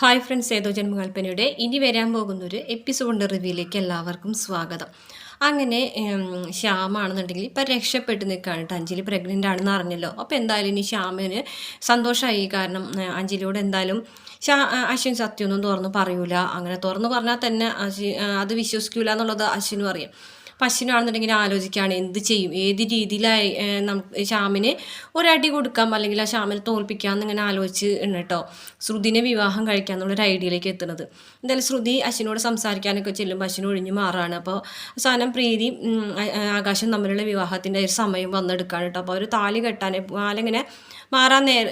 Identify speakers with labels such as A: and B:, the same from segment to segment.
A: Hi friends ഏതോ ജന്മകൽപ്പനയുടെ ഇനി വരാൻ പോകുന്ന ഒരു എപ്പിസോഡിന്റെ റിവ്യൂയിലേക്ക് എല്ലാവർക്കും സ്വാഗതം. അങ്ങനെ ശ്യാമാണെന്നുണ്ടെങ്കിൽ ഇപ്പം രക്ഷപ്പെട്ട് നിൽക്കുകയാണ്. കേട്ടോ അഞ്ജലി പ്രഗ്നന്റ് ആണെന്ന് അറിഞ്ഞല്ലോ. അപ്പോൾ എന്തായാലും ഇനി ശ്യാമിന് സന്തോഷമായി. കാരണം അഞ്ജലിയോട് എന്തായാലും ശ്യാ അശ്വിൻ സത്യമൊന്നും തുറന്ന് പറയൂല. അങ്ങനെ തുറന്ന് പറഞ്ഞാൽ തന്നെ അത് വിശ്വസിക്കൂല എന്നുള്ളത് അശ്വിനും അറിയാം. പശുവിനാണെന്നുണ്ടെങ്കിൽ ആലോചിക്കുകയാണ് എന്ത് ചെയ്യും? ഏത് രീതിയിലായി നമുക്ക് ശ്യാമിന് ഒരടി കൊടുക്കാം അല്ലെങ്കിൽ ആ ശ്യാമിനെ തോൽപ്പിക്കാം എന്നിങ്ങനെ ആലോചിച്ച് ഉണ്ട് കേട്ടോ ശ്രുതിനെ വിവാഹം കഴിക്കാം എന്നുള്ളൊരു ഐഡിയയിലേക്ക് എത്തുന്നത്. എന്തായാലും ശ്രുതി അശ്വിനോട് സംസാരിക്കാനൊക്കെ ചെല്ലുമ്പോൾ അശ്വിന് ഒഴിഞ്ഞു മാറാണ്. അപ്പോൾ സാധനം പ്രീതി ആകാശം തമ്മിലുള്ള വിവാഹത്തിന്റെ ഒരു സമയം വന്നെടുക്കുകയാണ് കേട്ടോ അപ്പോൾ ഒരു താലി കെട്ടാൻ മാലിങ്ങനെ മാറാൻ നേര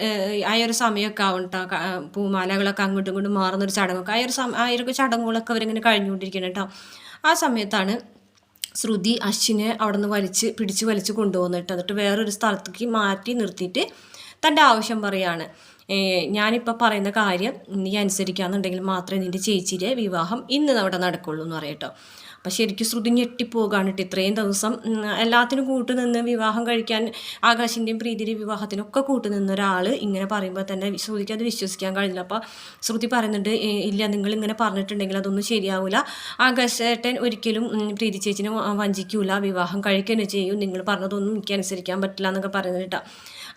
A: ആ ഒരു സമയമൊക്കെ ആവും കേട്ടോ പൂമാലകളൊക്കെ അങ്ങോട്ടും ഇങ്ങോട്ടും മാറുന്ന ഒരു ചടങ്ങൊക്കെ. ആ ഒരു സമ ആ ഒരു ചടങ്ങുകളൊക്കെ അവരിങ്ങനെ കഴിഞ്ഞുകൊണ്ടിരിക്കണം കേട്ടോ ആ സമയത്താണ് ശ്രുതി അശ്വിനെ അവിടെ നിന്ന് വലിച്ച് പിടിച്ച് വലിച്ച് കൊണ്ടുപോകുന്നിട്ട് എന്നിട്ട് വേറൊരു സ്ഥലത്തേക്ക് മാറ്റി നിർത്തിയിട്ട് തന്റെ ആവശ്യം പറയാണ്. ഞാനിപ്പോൾ പറയുന്ന കാര്യം നീ അനുസരിക്കാന്നുണ്ടെങ്കിൽ മാത്രമേ നിന്റെ ചേച്ചിയുടെ വിവാഹം ഇന്ന് അവിടെ നടക്കുള്ളൂ എന്ന് പറയട്ടോ അപ്പം ശരിക്കും ശ്രുതി ഞെട്ടിപ്പോകാണ് കേട്ടോ ഇത്രയും ദിവസം. എല്ലാത്തിനും കൂട്ടു നിന്ന് വിവാഹം കഴിക്കാൻ ആകാശിന്റെയും പ്രീതിയുടെയും വിവാഹത്തിനൊക്കെ കൂട്ടു നിന്ന ഒരാൾ ഇങ്ങനെ പറയുമ്പോൾ തന്നെ ശ്രുതിക്ക് അത് വിശ്വസിക്കാൻ കഴിഞ്ഞില്ല അപ്പോൾ ശ്രുതി പറയുന്നുണ്ട് ഇല്ല നിങ്ങൾ ഇങ്ങനെ പറഞ്ഞിട്ടുണ്ടെങ്കിൽ അതൊന്നും ശരിയാവില്ല ആകാശേട്ടൻ ഒരിക്കലും പ്രീതി ചേച്ചിനെ വഞ്ചിക്കൂല. വിവാഹം കഴിക്കുകയും ചെയ്യും. നിങ്ങൾ പറഞ്ഞതൊന്നും എനിക്ക് അനുസരിക്കാൻ പറ്റില്ല എന്നൊക്കെ പറയുന്നത് കേട്ടോ.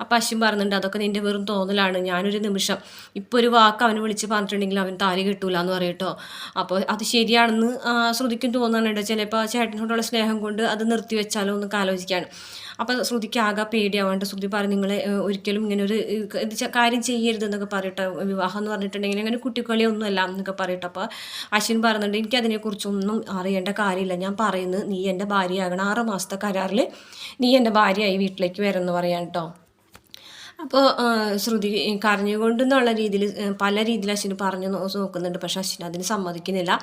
A: അപ്പം അശ്വിൻ പറയുന്നുണ്ട് അതൊക്കെ നിന്റെ വെറും തോന്നലാണ്. ഞാനൊരു നിമിഷം ഇപ്പോൾ ഒരു വാക്ക് അവനെ വിളിച്ച് പറഞ്ഞിട്ടുണ്ടെങ്കിൽ അവൻ താലി കിട്ടൂല എന്ന് പറയട്ടോ അപ്പോൾ അത് ശരിയാണെന്ന് ആ, ശ്രുതിക്കും കേട്ടോ ചിലപ്പോൾ ചേട്ടനോടുള്ള സ്നേഹം കൊണ്ട് അത് നിർത്തി വെച്ചാലോ എന്നൊക്കെ ആലോചിക്കാണ്. അപ്പോൾ ശ്രുതിക്ക് ആകെ പേടിയാവാണ്ട് ശ്രുതി പറഞ്ഞു നിങ്ങൾ ഒരിക്കലും ഇങ്ങനെ ഒരു കാര്യം ചെയ്യരുത് എന്നൊക്കെ പറയട്ടെ. വിവാഹം എന്ന് പറഞ്ഞിട്ടുണ്ടെങ്കിൽ അങ്ങനെ കുട്ടിക്കളി ഒന്നുമല്ല എന്നൊക്കെ പറയട്ടെ. അപ്പോൾ അശ്വിൻ പറഞ്ഞിട്ടുണ്ട് എനിക്ക് അതിനെക്കുറിച്ചൊന്നും അറിയേണ്ട കാര്യമില്ല. ഞാൻ പറയുന്നത് നീ എന്റെ ഭാര്യയാകണം. ആറ് മാസത്തെ കരാറിൽ നീ എന്റെ ഭാര്യയായി വീട്ടിലേക്ക് വരുമെന്ന് പറയാം കേട്ടോ അപ്പോൾ ശ്രുതി കരഞ്ഞുകൊണ്ടെന്നുള്ള രീതിയിൽ പല രീതിയിൽ അശ്വിന് പറഞ്ഞു നോക്കുന്നുണ്ട്. പക്ഷെ അശ്വിൻ അതിന് സമ്മതിക്കുന്നില്ല.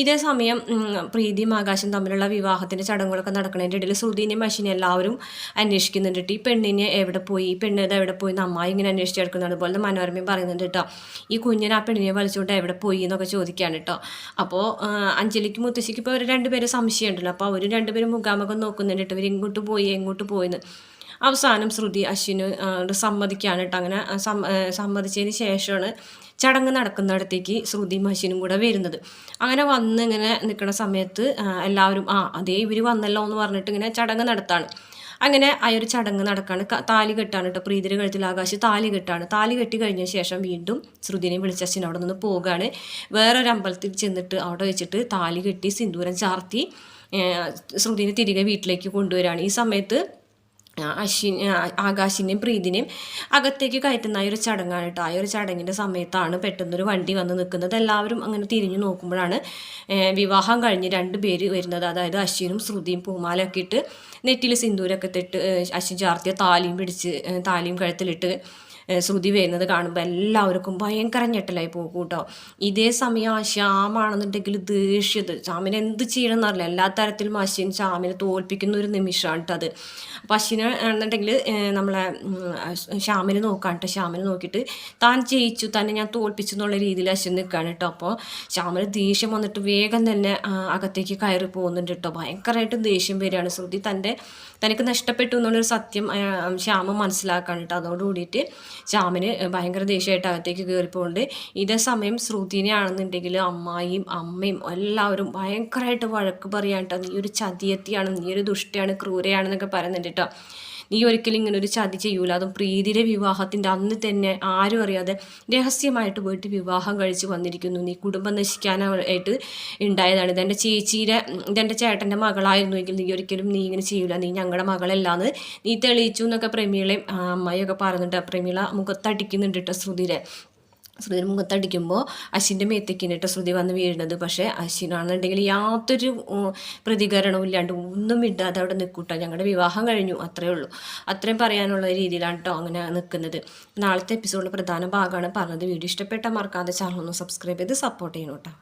A: ഇതേ സമയം പ്രീതിയും ആകാശം തമ്മിലുള്ള വിവാഹത്തിന്റെ ചടങ്ങുകളൊക്കെ നടക്കുന്നതിന്റെ ഇടയിൽ ശ്രുതിനെയും അശ്വിനെ എല്ലാവരും അന്വേഷിക്കുന്നുണ്ട് ഈ പെണ്ണിനെ എവിടെ പോയി? ഈ ഇത് എവിടെ പോയി? അമ്മായി ഇങ്ങനെ അന്വേഷിച്ച് എടുക്കുന്നത് അതുപോലെ മനോരമയും പറയുന്നുണ്ട് കേട്ടോ ഈ കുഞ്ഞിനെ ആ പെണ്ണിനെ വലിച്ചുകൊണ്ട് എവിടെ പോയി എന്നൊക്കെ ചോദിക്കുകയാണ് കേട്ടോ അപ്പോൾ അഞ്ജലിക്ക് മുത്തശ്ശിക്ക് ഇപ്പോൾ ഒരു രണ്ടുപേരും സംശയമുണ്ടല്ലോ. അപ്പോൾ അവർ രണ്ടുപേരും മുഖാമുഖം നോക്കുന്നുണ്ട് കേട്ടോ ഇവർ ഇങ്ങോട്ട് പോയി എങ്ങോട്ട് പോയിന്ന്. അവസാനം ശ്രുതി അശ്വിന് സമ്മതിക്കാണ് കേട്ടോ. അങ്ങനെ സമ്മതിച്ചതിന് ശേഷമാണ് ചടങ്ങ് നടക്കുന്നിടത്തേക്ക് ശ്രുതിയും അശ്വിനും കൂടെ വരുന്നത്. അങ്ങനെ വന്ന് ഇങ്ങനെ നിൽക്കുന്ന സമയത്ത് എല്ലാവരും ആ അതേ ഇവർ വന്നല്ലോ എന്ന് പറഞ്ഞിട്ട് ഇങ്ങനെ ചടങ്ങ് നടത്താണ്. അങ്ങനെ ആ ഒരു ചടങ്ങ് നടക്കാണ്. താലി കെട്ടാണ് കേട്ടോ. പ്രീതിയുടെ കഴുത്തിൽ ആകാശ് താലി കെട്ടാണ്. താലി കെട്ടി കഴിഞ്ഞ ശേഷം വീണ്ടും ശ്രുതിനെ വിളിച്ച അച്ഛൻ അവിടെ നിന്ന് പോവുകയാണ് വേറൊരു അമ്പലത്തിൽ ചെന്നിട്ട് അവിടെ വെച്ചിട്ട് താലി കെട്ടി സിന്ദൂരം ചാർത്തി ശ്രുതിനെ തിരികെ വീട്ടിലേക്ക് കൊണ്ടുവരികയാണ് ഈ സമയത്ത് അശ്വിൻ ആകാശിനെയും പ്രീതിനെയും അകത്തേക്ക് കയറ്റുന്ന ആ ഒരു ചടങ്ങാണ് കേട്ടോ. ആ ഒരു ചടങ്ങിന്റെ സമയത്താണ് പെട്ടെന്നൊരു വണ്ടി വന്ന് നിൽക്കുന്നത്. എല്ലാവരും അങ്ങനെ തിരിഞ്ഞു നോക്കുമ്പോഴാണ് വിവാഹം കഴിഞ്ഞ് രണ്ട് പേര് വരുന്നത്. അതായത് അശ്വിനും ശ്രുതിയും പൂമാലയൊക്കെ ഇട്ട് നെറ്റിൽ സിന്ദൂരൊക്കെ തെട്ട് അശ്വിൻ ചാർത്തിയ താലിയും പിടിച്ച് താലിയും കഴുത്തിലിട്ട് ശ്രുതി വരുന്നത് കാണുമ്പോൾ എല്ലാവർക്കും ഭയങ്കര ഞെട്ടലായി പോകും കേട്ടോ. ഇതേ സമയം ആ ശ്യാമാണെന്നുണ്ടെങ്കിൽ ദേഷ്യത്. ശ്യാമിനെ എന്ത് ചെയ്യണം എന്നറിയില്ല എല്ലാ തരത്തിലും അശ്വിൻ ശ്യാമിനെ തോൽപ്പിക്കുന്ന ഒരു നിമിഷമാണ് അത്. അപ്പോൾ അശ്വിന് ആണെന്നുണ്ടെങ്കിൽ നമ്മളെ ശ്യാമിനെ നോക്കാൻ കേട്ടോ ശ്യാമിനെ നോക്കിയിട്ട് താൻ ജയിച്ചു തന്നെ ഞാൻ തോൽപ്പിച്ചു എന്നുള്ള രീതിയിൽ അശ്വിൻ നിൽക്കുകയാണ് കേട്ടോ അപ്പോൾ ശ്യാമിന് ദേഷ്യം വന്നിട്ട് വേഗം തന്നെ അകത്തേക്ക് കയറി പോകുന്നുണ്ട് കേട്ടോ ഭയങ്കരമായിട്ട് ദേഷ്യം വരികയാണ് ശ്രുതി. തന്റെ തനിക്ക് നഷ്ടപ്പെട്ടു എന്നുള്ളൊരു സത്യം ശ്യാമ മനസ്സിലാക്കാൻ കേട്ടോ അതോട് കൂടിയിട്ട് ശ്യാമിന് ഭയങ്കര ദേഷ്യമായിട്ട് അകത്തേക്ക് കയറി പോകുന്നുണ്ട് ഇതേ സമയം ശ്രുതിനെ ആണെന്നുണ്ടെങ്കിൽ അമ്മായിയും അമ്മയും എല്ലാവരും ഭയങ്കരമായിട്ട് വഴക്ക് പറയാൻ കേട്ടോ നീ ഒരു ചതിയത്തിയാണ് നീ ഒരു ദുഷ്ടയാണ് ക്രൂരയാണെന്നൊക്കെ പറയുന്നുണ്ട് കേട്ടോ നീ ഒരിക്കലും ഇങ്ങനെ ഒരു ചതി ചെയ്യൂല. അതും പ്രീതിയുടെ വിവാഹത്തിന്റെ അന്ന് തന്നെ ആരും അറിയാതെ രഹസ്യമായിട്ട് പോയിട്ട് വിവാഹം കഴിച്ച് വന്നിരിക്കുന്നു. നീ കുടുംബം നശിക്കാനായിട്ട് ഉണ്ടായതാണ്. ഇതെന്റെ ചേച്ചിയുടെ ഇതെന്റെ ചേട്ടന്റെ മകളായിരുന്നു എങ്കിൽ നീ ഒരിക്കലും നീ ഇങ്ങനെ ചെയ്യൂല. നീ ഞങ്ങളുടെ മകളല്ലാന്ന് നീ തെളിയിച്ചു എന്നൊക്കെ പ്രമീളയും അമ്മയൊക്കെ പറഞ്ഞിട്ട് പ്രമീള മുഖത്തടിക്കുന്നുണ്ട് കേട്ടോ ശ്രുതിരെ. ശ്രുതിയുടെ മുഖത്തടിക്കുമ്പോൾ അശ്വിന്റെ മേത്തേക്കിനിട്ട് ശ്രുതി വന്ന് വീഴുന്നത്. പക്ഷേ അശ്വിനാണെന്നുണ്ടെങ്കിൽ യാതൊരു പ്രതികരണവും ഇല്ലാണ്ട് ഒന്നും ഇടാതെ അവിടെ നിൽക്കൂട്ടോ ഞങ്ങളുടെ വിവാഹം കഴിഞ്ഞു അത്രേ ഉള്ളൂ. അത്രയും പറയാനുള്ള രീതിയിലാണ് കേട്ടോ അങ്ങനെ നിൽക്കുന്നത് നാളത്തെ എപ്പിസോഡിൽ പ്രധാന ഭാഗമാണ് പറഞ്ഞത്. വീഡിയോ ഇഷ്ടപ്പെട്ട മറക്കാതെ ചാനൽ ഒന്ന് സബ്സ്ക്രൈബ് ചെയ്ത് സപ്പോർട്ട് ചെയ്യണം കേട്ടോ